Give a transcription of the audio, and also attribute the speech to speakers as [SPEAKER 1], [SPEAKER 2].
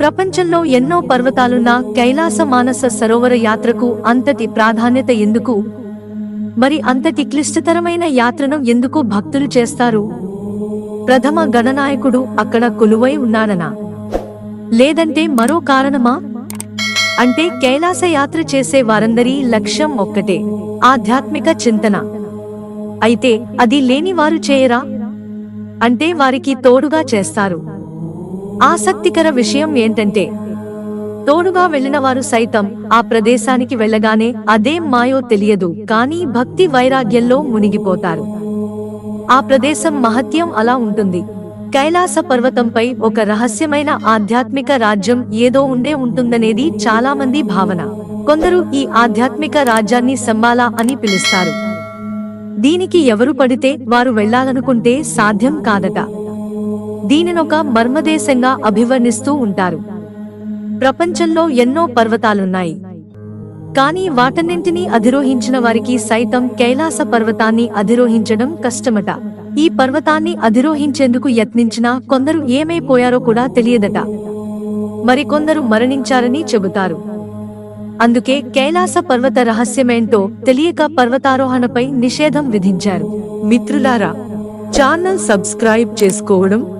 [SPEAKER 1] ప్రపంచంలో ఎన్నో పర్వతాలున్న కైలాస మానస సరోవర యాత్రకు అంతటి ప్రాధాన్యత ఎందుకు? మరి అంతటి క్లిష్టతరమైన యాత్రను ఎందుకు భక్తులు చేస్తారు? ప్రథమ గణనాయకుడు అక్కడ కొలువై ఉన్నాడనా లేదంటే మరో కారణమా? అంటే కైలాస యాత్ర చేసే వారందరి లక్ష్యం ఒక్కటే ఆధ్యాత్మిక చింతన. అయితే అది లేని వారు చేయరా? అంటే వారికి తోడుగా చేస్తారు. ఆసక్తికర విషయం ఏంటంటే తోడుగా వెళ్ళిన వారు సైతం ఆ ప్రదేశానికి వెళ్ళగానే అదేం మాయో తెలియదు కానీ భక్తి వైరాగ్యంలో మునిగిపోతారు. ఆ ప్రదేశం మహత్యం అలా ఉంటుంది. కైలాస పర్వతంపై ఒక రహస్యమైన ఆధ్యాత్మిక రాజ్యం ఏదో ఉండే ఉంటుందనేది చాలా మంది భావన. కొందరు ఈ ఆధ్యాత్మిక రాజ్యాన్ని సంబాలా అని పిలుస్తారు. దీనికి ఎవరు పడితే వారు వెళ్ళాలనుకుంటే సాధ్యం కాదట. దీనినొక మర్మదేశంగా అభివర్ణిస్తూ ఉంటారు. ప్రపంచంలో ఎన్నో పర్వతాలున్నాయి. కానీ వాటన్నింటినీ అధిరోహించిన వారికి సైతం కైలాస పర్వతాన్ని అధిరోహించడం కష్టమట. ఈ పర్వతాన్ని అధిరోహించేందుకు యత్నించినా కొందరు ఏమైపోయారో కూడా తెలియదట. మరికొందరు మరణించారని చెబుతారు. అందుకే కైలాస పర్వత రహస్యమేంటో తెలియక పర్వతారోహణపై నిషేధం విధించారు. మిత్రులారా ఛానల్ సబ్స్క్రైబ్ చేసుకోవడం